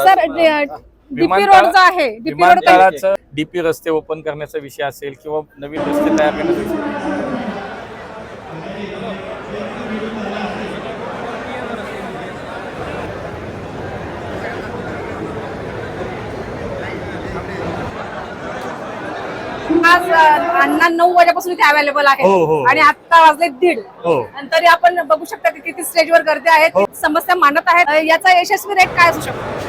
Sir DP विमानतळ- road जो आहे. डीपी रोड विमानतळाचं डीपी रस्ते ओपन करण्याचा विषय असेल किंवा नवीन रस्ते तयार करण्याचा विषय आज अण्णा नऊ वाजेपासून इथे अवेलेबल आहे. हो, हो. आणि आता वाजले दीड. हो. आणि तरी आपण बघू शकता की किती स्टेजवर गर्दी आहेत समस्या मांडत आहेत. अ, याचा यशस्वी रेट काय असू शकतो?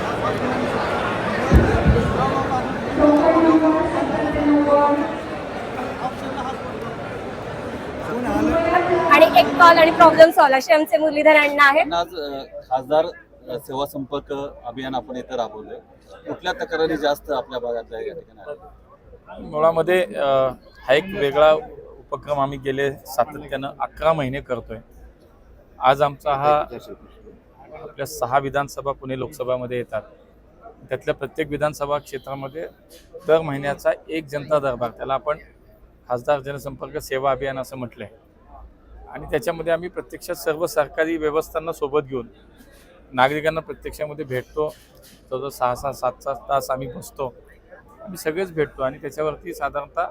आणि एक कॉल आणि प्रॉब्लेम सॉल्व असे आमचे मुरलीधर अण्णा आहेत. आणि आज अ, खासदार अ, सेवा संपर्क अभियान आपण इथं राबवलंय. कुठल्या तक्रारी जास्त आपल्या भागातल्या या ठिकाणी? मुळामध्ये हा एक वेगळा उपक्रम आम्ही गेले सातत्यानं अकरा महिने करतोय. आज आमचा हा आपल्या सहा विधानसभा पुणे लोकसभामध्ये येतात. त्यातल्या प्रत्येक विधानसभा क्षेत्रामध्ये दर महिन्याचा एक जनता दरबार त्याला आपण खासदार जनसंपर्क सेवा अभियान असं म्हटलं आहे आणि त्याच्यामध्ये आम्ही प्रत्यक्षात सर्व सरकारी व्यवस्थांना सोबत घेऊन नागरिकांना प्रत्यक्षामध्ये भेटतो. जवळजवळ सहा सहा सात सात तास आम्ही बसतो. आम्ही सगळेच भेटतो आणि त्याच्यावरती साधारणतः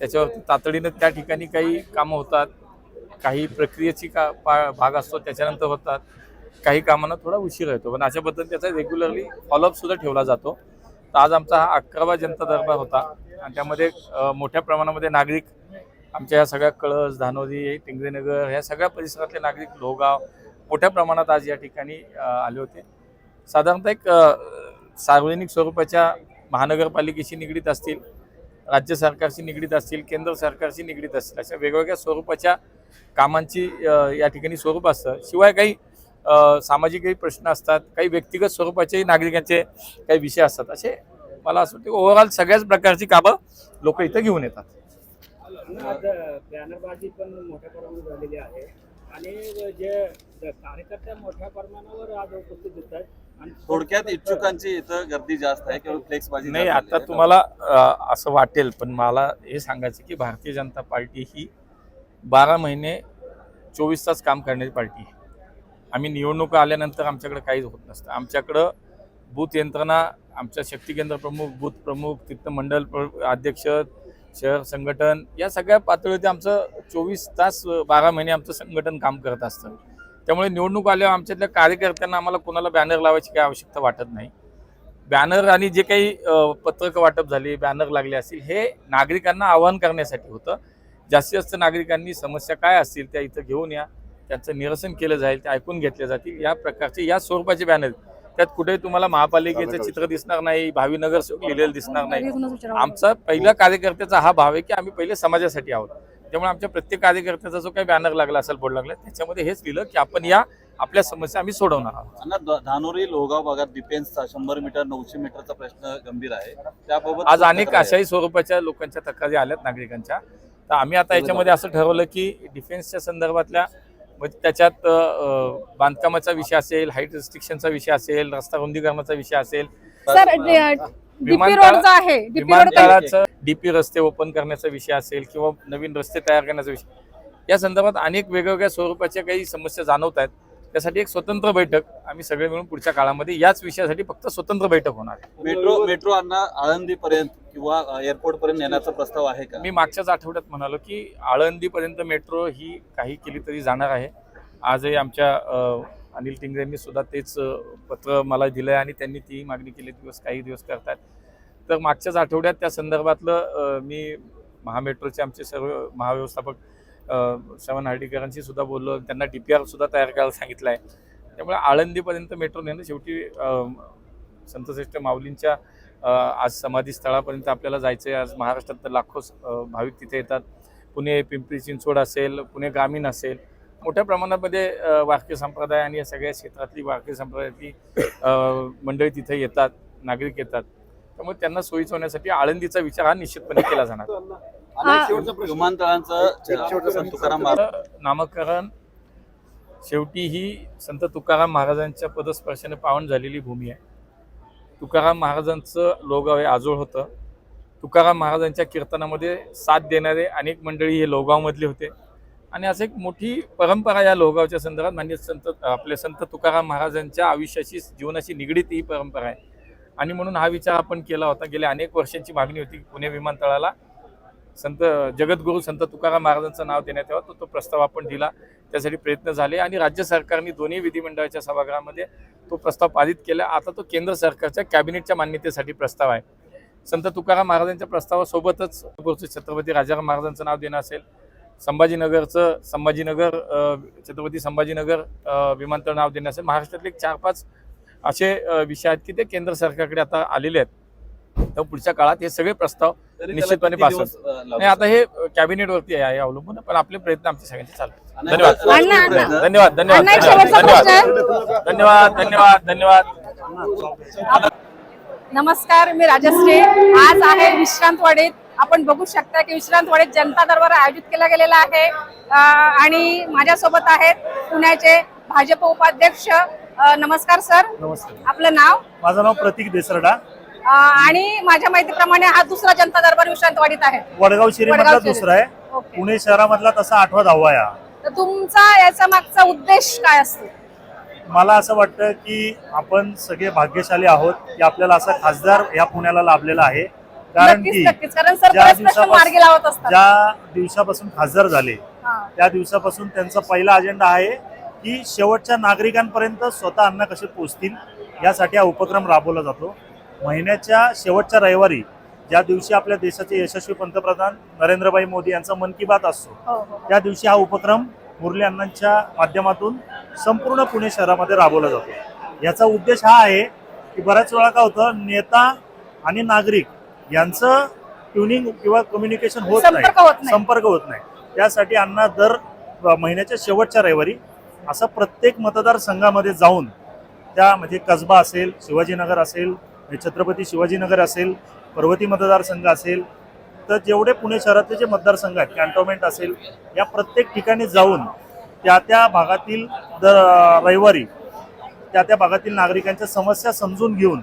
त्याच्यावरती तातडीनं त्या ठिकाणी काही कामं होतात काही प्रक्रियेची का पा भाग असतो त्याच्यानंतर होतात काही कामांना थोडा उशीर येतो. पण अशा पद्धतीने त्याचा रेग्युलरली फॉलोअप सुद्धा ठेवला जातो. तर आज आमचा हा अकरावा जनता दरबार होता आणि त्यामध्ये मोठ्या प्रमाणामध्ये नागरिक आमच्या ह्या सगळ्या कळस धानोरी टिंगरेनगर ह्या सगळ्या परिसरातले नागरिक लोहगाव मोठ्या प्रमाणात आज या ठिकाणी आले होते. साधारणतः एक सार्वजनिक स्वरूपाच्या महानगरपालिकेशी निगडीत असतील राज्य सरकारशी निगडीत असतील केंद्र सरकारशी निगडीत असतील अशा वेगवेगळ्या स्वरूपाच्या कामांची या ठिकाणी स्वरूप असतं. शिवाय काही सामाजिक काही प्रश्न असतात काही व्यक्तिगत स्वरूपाचे नागरिकांचे काही विषय असतात. असे मला असं वाटतं ओव्हरऑल सगळ्याच प्रकारची कामं लोक इथं घेऊन येतात. बॅनरबाजी पण मोठ्या प्रमाणात झालेली आहे. आणि जे कार्यकर्ते मोठ्या प्रमाणावर आज उपस्थित दिसत आहेत थोडक्यात इच्छुकांची इथं गर्दी जास्त आहे केवळ फ्लेक्स बाजी नाही आता. तुम्हाला असं वाटेल पण मला हे सांगायचं की भारतीय जनता पार्टी ही बारा महिने चोवीस तास काम करणारी पार्टी आहे. आम्ही निवडणुका आल्यानंतर आमच्याकडे काहीच होत नसतं. आमच्याकडं बूथ यंत्रणा आमच्या शक्ती केंद्र प्रमुख बूथ प्रमुख तिथं मंडल अध्यक्ष शहर संघटन या सगळ्या पातळीवरती आमचं चोवीस तास बारा महिने आमचं संघटन काम करत असतं. त्यामुळे निवडणूक आल्यावर आमच्यातल्या कार्यकर्त्यांना आम्हाला कोणाला बॅनर लावायची काही आवश्यकता वाटत नाही. बॅनर आणि जे काही पत्रक वाटप झाली बॅनर लागले असतील हे नागरिकांना आवाहन करण्यासाठी होतं. जास्तीत जास्त नागरिकांनी समस्या काय असतील त्या इथं घेऊन या. त्यांचं निरसन केलं जाईल ते ऐकून घेतले जातील. या प्रकारचे या स्वरूपाचे बॅनर त्यात कुठेही तुम्हाला महापालिकेचं चित्र दिसणार नाही भावी नगरसेवक लिहिलेलं दिसणार नाही. आमचा पहिला कार्यकर्त्याचा हा भाव आहे की आम्ही पहिले समाजासाठी आहोत. त्यामुळे आमच्या प्रत्येक कार्यकर्त्याचा जो काही बॅनर लागला असेल बोर्ड लागला त्याच्यामध्ये हेच लिहिलं की आपण या आपल्या समस्या आम्ही सोडवणार आहोत. धानोरी लोहगाव भागात डिफेन्सचा शंभर मीटर नऊशे मीटरचा प्रश्न गंभीर आहे. त्याबाबत आज अनेक. अशाही स्वरूपाच्या लोकांच्या तक्रारी आल्यात नागरिकांच्या. तर आम्ही आता याच्यामध्ये असं ठरवलं की डिफेन्सच्या संदर्भातल्या म्हणजे त्याच्यात बांधकामाचा विषय असेल हाईट रिस्ट्रिक्शनचा विषय असेल रस्ता रुंदीकरणाचा विषय असेल. विमानतळ- आहे डीपी रोड विमानतळाचं डीपी रस्ते ओपन करण्याचा विषय असेल किंवा नवीन रस्ते तयार करण्याचा विषय या संदर्भात अनेक वेगवेगळ्या स्वरूपाच्या काही समस्या जाणवत आहेत. त्यासाठी एक स्वतंत्र बैठक आम्ही सगळे मिळून पुढच्या काळामध्ये याच विषयासाठी फक्त स्वतंत्र बैठक होणार आहे. मेट्रो मेट्रो आळंदी पर्यंत किंवा एअरपोर्ट पर्यंत नेण्याचा प्रस्ताव आहे का? मी मागच्याच आठवड्यात म्हणालो की आळंदीपर्यंत मेट्रो ही काही केली तरी जाणार आहे. आजही आमच्या अनिल टिंगरेंनी सुद्धा तेच पत्र मला दिलं आहे आणि त्यांनी ती मागणी केली दिवस काही दिवस करतात. तर मागच्याच आठवड्यात त्या संदर्भातलं मी महामेट्रोचे आमचे सर्व महाव्यवस्थापक श्रवण हर्डीकरांशी सुद्धा बोललो त्यांना डी पी आर सुद्धा तयार करायला सांगितलं आहे त्यामुळे आळंदीपर्यंत मेट्रो नेणं शेवटी संतश्रेष्ठ माऊलींच्या आज समाधी स्थळापर्यंत आपल्याला जायचं आहे आज महाराष्ट्रात तर लाखो भाविक तिथे येतात. पुणे पिंपरी चिंचवड असेल पुणे ग्रामीण असेल मोठ्या प्रमाणामध्ये वारकरी संप्रदाय आणि या सगळ्या क्षेत्रातली वारकरी संप्रदायातली मंडळी तिथे येतात नागरिक येतात. त्यामुळे त्यांना सोयीचं होण्यासाठी आळंदीचा विचार हा निश्चितपणे केला जाणार. नामकरण शेवटी ही संत तुकाराम महाराजांच्या पदस्पर्शाने पावन झालेली भूमी आहे. तुकाराम महाराजांचं लोगाव हे आजोळ होतं. तुकाराम महाराजांच्या कीर्तनामध्ये साथ देणारे अनेक मंडळी हे लोगावमधले होते. आणि असं एक मोठी परंपरा या लोहगावच्या संदर्भात मान्य संत आपले संत तुकाराम महाराजांच्या आयुष्याशी जीवनाशी निगडीत ही परंपरा आहे. आणि म्हणून हा विचार आपण केला होता. गेल्या अनेक वर्षांची मागणी होती पुणे विमानतळाला. संत जगद्गुरू संत तुकाराम महाराजांचं नाव देण्यात यावं तो तो प्रस्ताव आपण दिला. त्यासाठी प्रयत्न झाले आणि राज्य सरकारने दोन्ही विधिमंडळाच्या सभागृहामध्ये तो प्रस्ताव पारित केला. आता तो केंद्र सरकारच्या कॅबिनेटच्या मान्यतेसाठी प्रस्ताव आहे. संत तुकाराम महाराजांच्या प्रस्तावासोबतच छत्रपती राजाराम महाराजांचं नाव देणं असेल संभाजीनगरचं संभाजीनगर छत्रपती संभाजीनगर विमानतळ नाव देणं असेल महाराष्ट्रातले चार पाच असे विषय आहेत की ते केंद्र सरकारकडे आता आलेले आहेत. तर पुढच्या काळात हे सगळे प्रस्ताव निश्चितपणे पास नाही आता हे कॅबिनेटवरती आहे अवलंबून पण आपले प्रयत्न आमचे सगळ्यांचे चालू धन्यवाद. धन्यवाद धन्यवाद धन्यवाद धन्यवाद धन्यवाद धन्यवाद. नमस्कार मी राजश्री. आज आहे विश्रांतवाडीत. आपण बघू शकता की विश्रांतवाडीत जनता दरबार आयोजित केला गेलेला आहे. आणि माझ्यासोबत आहेत पुण्याचे भाजप उपाध्यक्ष. नमस्कार सर. नमस्ते आपलं नाव? माझं नाव प्रतीक देसरडा. आणि माझ्या माहितीप्रमाणे हा दुसरा जनता दरबार विश्रांतवाडीत आहे. वडगाव शिरीमधला. दुसरा आहे. पुणे शहरामधला तसा आठवा दहावा आहे हा. तर तुमचा याचा मागचा उद्देश काय असतो? मला असं वाटतं की आपण सगळे भाग्यशाली आहोत की आपल्याला असा खासदार या पुण्याला लाभलेला आहे. कारण की नक्कीच. नक्कीच कारण सर ज्या बरेच प्रश्न दिवसापासून- मार्गी लावत असतात. ज्या दिवसापासून खासदार झाले हा. त्या दिवसापासून त्यांचा पहिला अजेंडा आहे की शेवटच्या नागरिकांपर्यंत स्वतः अन्न कसे पोचतील यासाठी हा उपक्रम राबवला जातो. महिन्याच्या शेवटच्या रविवारी ज्या दिवशी आपल्या देशाचे यशस्वी पंतप्रधान नरेंद्रभाई मोदी यांचा मन की बात असतो हो हो. त्या दिवशी हा उपक्रम मुरली अण्णांच्या माध्यमातून संपूर्ण पुणे शहरामध्ये राबवला जातो. याचा उद्देश हा आहे की बऱ्याच वेळा काय होतं नेता आणि नागरिक यांचं ट्युनिंग किंवा कम्युनिकेशन होत नाही. संपर्क होत नाही त्यासाठी अण्णा दर महिन्याच्या शेवटच्या रविवारी असं प्रत्येक मतदारसंघामध्ये जाऊन त्या म्हणजे कसबा असेल शिवाजीनगर असेल छत्रपती शिवाजीनगर असेल पर्वती मतदारसंघ असेल तर जेवढे पुणे शहरातले जे मतदारसंघ आहेत कॅन्टोन्मेंट असेल या प्रत्येक ठिकाणी जाऊन त्या त्या भागातील दर रविवारी त्या त्या भागातील नागरिकांच्या समस्या समजून घेऊन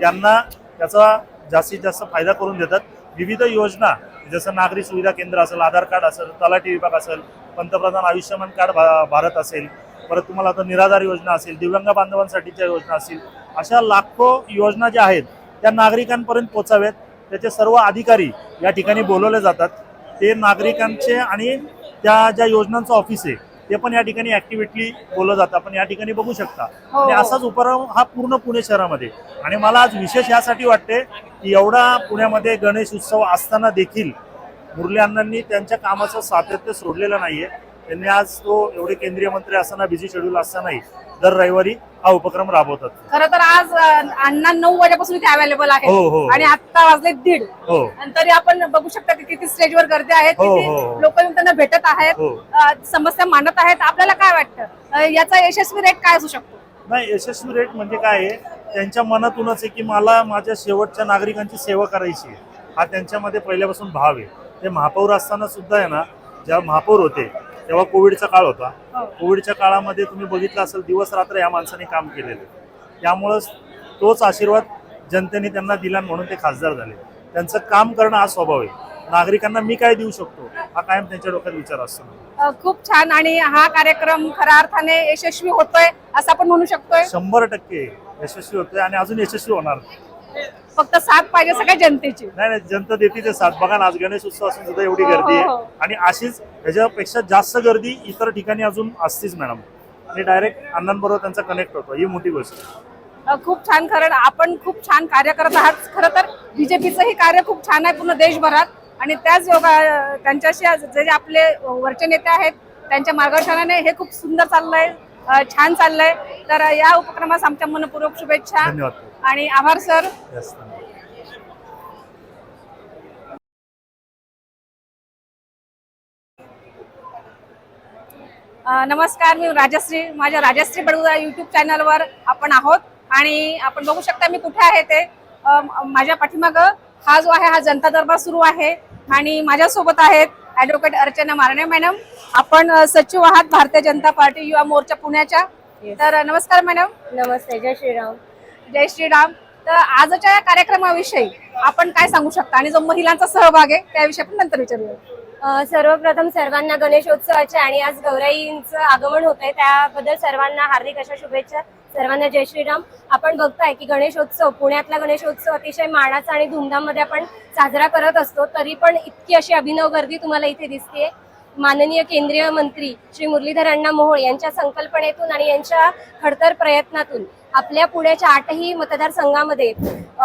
त्यांना त्याचा जास्तीत जास्त फायदा करून देतात. विविध योजना जसं नागरी सुविधा केंद्र असेल आधार कार्ड असेल तलाठी विभाग असेल पंतप्रधान आयुष्यमान कार्ड भा- भारत असेल परत तुम्हाला आता निराधार योजना असेल दिव्यांग बांधवांसाठीच्या योजना असतील अशा लाखो योजना ज्या आहेत त्या नागरिकांपर्यंत पोचाव्यात त्याचे सर्व अधिकारी या ठिकाणी बोलवले जातात. ते नागरिकांचे आणि त्या ज्या योजनांचं ऑफिस आहे ते पण या ठिकाणी ऍक्टिव्हिटली बोललं जातं. आपण या ठिकाणी बघू शकता. हो. आणि असाच उपक्रम हा पूर्ण पुणे शहरामध्ये. आणि मला आज विशेष यासाठी वाटते की एवढा पुण्यामध्ये गणेश उत्सव असताना देखील मुरली अण्णांनी त्यांच्या कामाचं सातत्य सोडलेलं नाहीये. त्यांनी आज तो एवढे केंद्रीय मंत्री असताना बिझी शेड्यूल असतानाही दर रविवारी हा उपक्रम राबवतात. खरं तर आज अण्णा नऊ वाजेपासून इथे अवेलेबल आहे हो, हो. आणि आता वाजले दीड. हो. आणि तरी आपण बघू शकता की किती स्टेजवर गर्दी आहेत हो, किती हो, हो. लोक येऊन त्यांना भेटत आहेत. हो. अं, समस्या मांडत आहेत. आपल्याला काय वाटतं? अं, याचा यशस्वी रेट काय असू शकतो? नाही यशस्वी रेट म्हणजे काय आहे? त्यांच्या मनातूनच आहे की मला माझ्या शेवटच्या नागरिकांची सेवा करायची आहे. हा त्यांच्यामध्ये पहिल्यापासून भाव आहे. ते महापौर असताना सुद्धा आहे ना जेव्हा महापौर होते तेव्हा कोविडचा काळ होता. हो. कोविडच्या काळामध्ये तुम्ही बघितलं असेल दिवस रात्र या माणसाने काम केलेलं. त्यामुळं तोच आशीर्वाद जनतेने त्यांना दिला म्हणून ते खासदार झाले. त्यांचं काम करणं हा स्वभाव आहे. नागरिकांना मी काय देऊ शकतो हा कायम त्यांच्या डोक्यात विचार असतो. खूप छान आणि हा कार्यक्रम खऱ्या अर्थाने यशस्वी होतोय असं आपण म्हणू शकतोय? शंभर टक्के यशस्वी होतोय आणि अजून यशस्वी होणार. फक्त साथ पाहिजे सगळ्या जनतेची. नाही नाही जनता देते ते साथ. बघा ना आज गणेश उत्सव असून सुद्धा एवढी हो, गर्दी हो, हो. आहे आणि अशीच ह्याच्यापेक्षा जास्त गर्दी इतर ठिकाणी अजून असतीच मॅडम. आणि डायरेक्ट अण्णांबरोबर त्यांचा कनेक्ट होतो ही मोठी गोष्ट आहे. अ, खूप छान खरं आपण खूप छान कार्य करत आहात. खरं तर बीजेपीचं हे कार्य खूप छान आहे पूर्ण देशभरात. आणि त्याच योगा त्यांच्याशी आज जे जे आपले वरचे नेते आहेत त्यांच्या मार्गदर्शनाने हे खूप सुंदर चाललंय. अ, छान चाललंय. तर या उपक्रमास आमच्या मनपूर्वक शुभेच्छा. धन्यवाद. आणि आभार सर. नमस्कार मी राजश्री माझ्या राजश्री बडगुदा युट्यूब चॅनलवर आपण आहोत. आणि आपण बघू शकता मी कुठे आहे ते. माझ्या पाठीमाग हा जो आहे हा जनता दरबार सुरू आहे. आणि माझ्यासोबत आहेत ऍडव्होकेट अर्चना मारणे मॅडम. आपण सचिव आहात भारतीय जनता पार्टी युवा मोर्चा पुण्याच्या. तर नमस्कार मॅडम. नमस्ते जय श्रीराम. जय श्रीराम. तर आजच्या या कार्यक्रमाविषयी आपण काय सांगू शकता? आणि जो महिलांचा सहभाग आहे त्याविषयी आपण नंतर विचारूया. सर्वप्रथम सर्वांना गणेशोत्सवाचे आणि आज गौराईंचं आगमन होत आहे त्याबद्दल सर्वांना हार्दिक अशा शुभेच्छा. सर्वांना जय श्रीराम. आपण बघताय की गणेशोत्सव पुण्यातला गणेशोत्सव अतिशय मानाचा आणि धूमधाममध्ये आपण साजरा करत असतो तरी पण इतकी अशी अभिनव गर्दी तुम्हाला इथे दिसते माननीय केंद्रीय मंत्री श्री मुरलीधर अण्णा मोहोळ यांच्या संकल्पनेतून आणि यांच्या खडतर प्रयत्नातून आपल्या पुण्याच्या आठही मतदारसंघामध्ये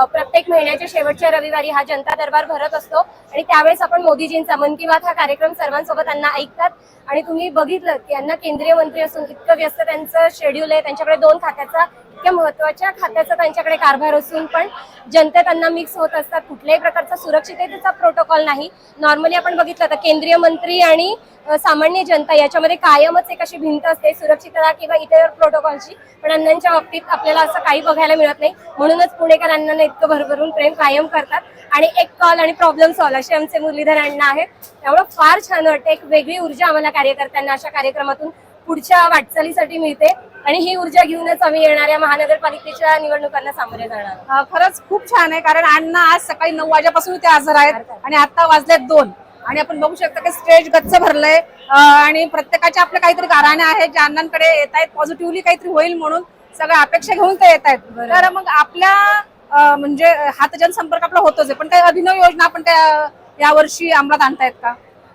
प्रत्येक महिन्याच्या शेवटच्या रविवारी हा जनता दरबार भरत असतो. आणि त्यावेळेस आपण मोदीजींचा मन की बात हा कार्यक्रम सर्वांसोबत त्यांना ऐकतात. आणि तुम्ही बघितलं की यांना केंद्रीय मंत्री असून इतकं व्यस्त त्यांचं शेड्यूल आहे. त्यांच्याकडे दोन खात्याचा इतक्या महत्त्वाच्या खात्याचा त्यांच्याकडे कारभार असून पण जनता त्यांना मिक्स होत असतात. कुठल्याही प्रकारचा सुरक्षिततेचा प्रोटोकॉल नाही. नॉर्मली आपण बघितलं तर केंद्रीय मंत्री आणि सामान्य जनता याच्यामध्ये कायमच एक अशी भिंत असते सुरक्षितता किंवा इतर प्रोटोकॉलची पण अण्णांच्या बाबतीत आपल्याला असं काही बघायला मिळत नाही. म्हणूनच पुणेकर अण्णांना इतकं भरभरून प्रेम कायम करतात. आणि एक कॉल आणि प्रॉब्लेम सॉल्व असे आमचे मुरलीधर अण्णा आहेत. त्यामुळे फार छान वाटते एक वेगळी ऊर्जा आम्हाला कार्यकर्त्यांना अशा कार्यक्रमातून पुढच्या वाटचालीसाठी मिळते आणि ही ऊर्जा घेऊनच आम्ही येणाऱ्या महानगरपालिकेच्या निवडणुकांना सामोरे जाणार खरंच खूप छान आहे कारण अण्णा आज सकाळी नऊ वाजेपासून ते हजर आहेत आणि आता वाजलेत दोन. आणि आपण बघू शकता की स्टेज गच्च भरलंय आणि प्रत्येकाच्या आपल्या काहीतरी गाराणे आहेत ज्या अण्णांकडे येत आहेत पॉझिटिव्हली काहीतरी होईल म्हणून सगळ्या अपेक्षा घेऊन ते येत आहेत. तर मग आपल्या म्हणजे हात जनसंपर्क आपला होतोच आहे पण काही अभिनव योजना आपण त्या यावर्षी अंमलात आणतायत का?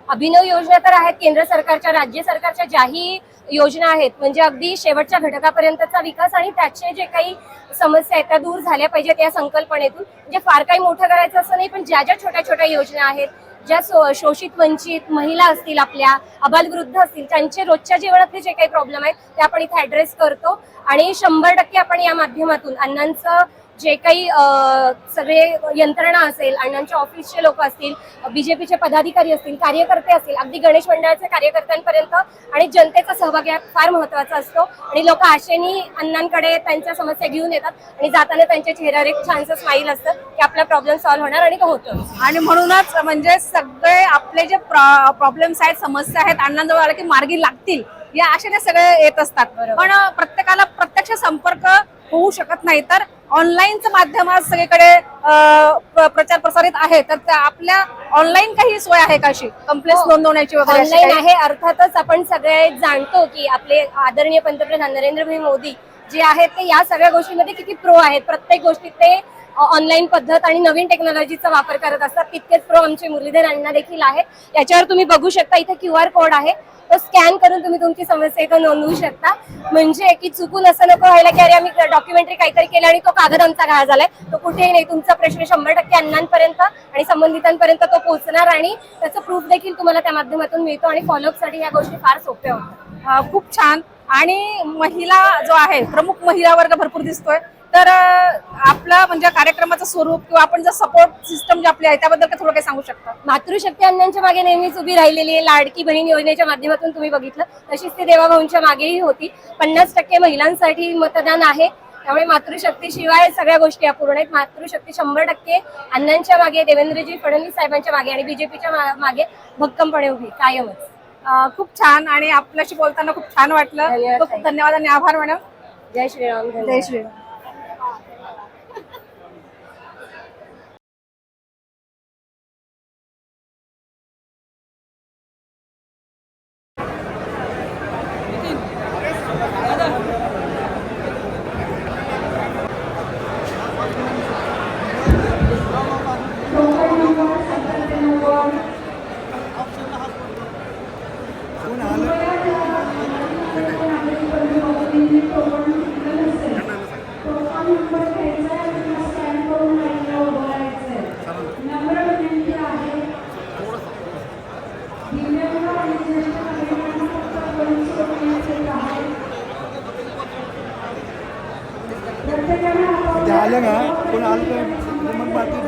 अभिनव योजना तर आहेत केंद्र सरकारच्या राज्य सरकारच्या ज्याही योजना आहेत. म्हणजे अगदी शेवटच्या घटकापर्यंतचा विकास आणि त्याचे जे काही समस्या आहेत त्या दूर झाल्या पाहिजेत या संकल्पनेतून. म्हणजे फार काही मोठं करायचं असं नाही पण ज्या ज्या छोट्या छोट्या योजना आहेत ज्या सो- शोषित वंचित महिला असतील आपल्या अबालवृद्ध असतील त्यांचे रोजच्या जीवनातले जे काही प्रॉब्लेम आहेत ते आपण इथे ऍड्रेस करतो. आणि शंभर टक्के आपण या माध्यमातून अण्णांचं जे काही सगळे यंत्रणा असेल अण्णांच्या ऑफिसचे लोक असतील बीजेपीचे पदाधिकारी असतील कार्यकर्ते असतील अगदी गणेश मंडळाच्या कार्यकर्त्यांपर्यंत आणि जनतेचा सहभाग यात फार महत्त्वाचा असतो. आणि लोक आशेनी अण्णांकडे त्यांच्या समस्या घेऊन येतात आणि जाताना त्यांच्या चेहऱ्यावर एक छानसं स्माईल असतं की आपला प्रॉब्लेम सॉल्व्ह होणार आणि तो होतो आणि म्हणूनच म्हणजे सगळे आपले जे प्रॉब्लेम्स आहेत समस्या आहेत अण्णांजवळ आले की मार्गी लागतील या आशेने सगळे येत असतात. पण प्रत्येकाला प्रत्यक्ष संपर्क होऊ शकत नाही. तर ऑनलाईनचं माध्यम आज सगळीकडे प्रचार प्रसारित आहे. तर आपल्या ऑनलाईन काही सोय आहे का अशी? कंप्लेंट हो. नोंदवण्याची वगैरे ऑनलाईन? आहे. अर्थातच आपण सगळे जाणतो की आपले आदरणीय पंतप्रधान नरेंद्रभाई मोदी जे आहेत ते या सगळ्या गोष्टींमध्ये किती प्रो आहेत. प्रत्येक गोष्टीत ते ऑनलाईन पद्धत आणि नवीन टेक्नॉलॉजीचा वापर करत असतात. तितकेच प्रो आमचे मुरलीधर अण्णा देखील आहेत. याच्यावर तुम्ही बघू शकता इथे क्यू आर कोड आहे. तो स्कॅन करून तुम्ही तुमची समस्या इथं नोंदवू शकता. म्हणजे की चुकून असं नको व्हायला की अरे आम्ही डॉक्युमेंटरी काहीतरी केलं आणि तो कागद आमचा घाळ झालाय. तो कुठेही नाही. तुमचा प्रश्न शंभर टक्के अण्णांपर्यंत आणि संबंधितांपर्यंत तो पोहोचणार आणि त्याचं प्रूफ देखील तुम्हाला त्या माध्यमातून मिळतो आणि फॉलोअपसाठी या ह्या गोष्टी फार सोप्या होतात. खूप छान. आणि महिला जो आहे प्रमुख महिला वर्ग भरपूर दिसतोय. तर आपला म्हणजे कार्यक्रमाचं स्वरूप किंवा आपण जर सपोर्ट सिस्टम जे आपली आहे त्याबद्दल थोडं काही सांगू शकता? मातृशक्ती अण्णांच्या मागे नेहमीच उभी राहिलेली आहे. लाडकी बहीण योजनेच्या माध्यमातून तुम्ही बघितलं. तशीच ती देवाभाऊंच्या मागेही होती. पन्नास टक्के महिलांसाठी मतदान आहे. त्यामुळे मातृशक्ती शिवाय सगळ्या गोष्टी अपूर्ण आहेत. मातृशक्ती शंभर टक्के अण्णांच्या मागे देवेंद्रजी फडणवीस साहेबांच्या मागे आणि बीजेपीच्या मागे भक्कमपणे उभी कायमच. खूप छान आणि आपल्याशी बोलताना खूप छान वाटलं. खूप धन्यवाद आणि आभार मॅडम. जय श्रीराम. जय. श्रीराम. झालं ना पण आलं तर मग बाकी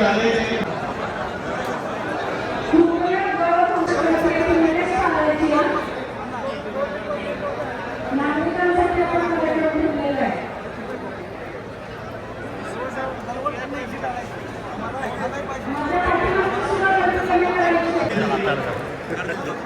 झाले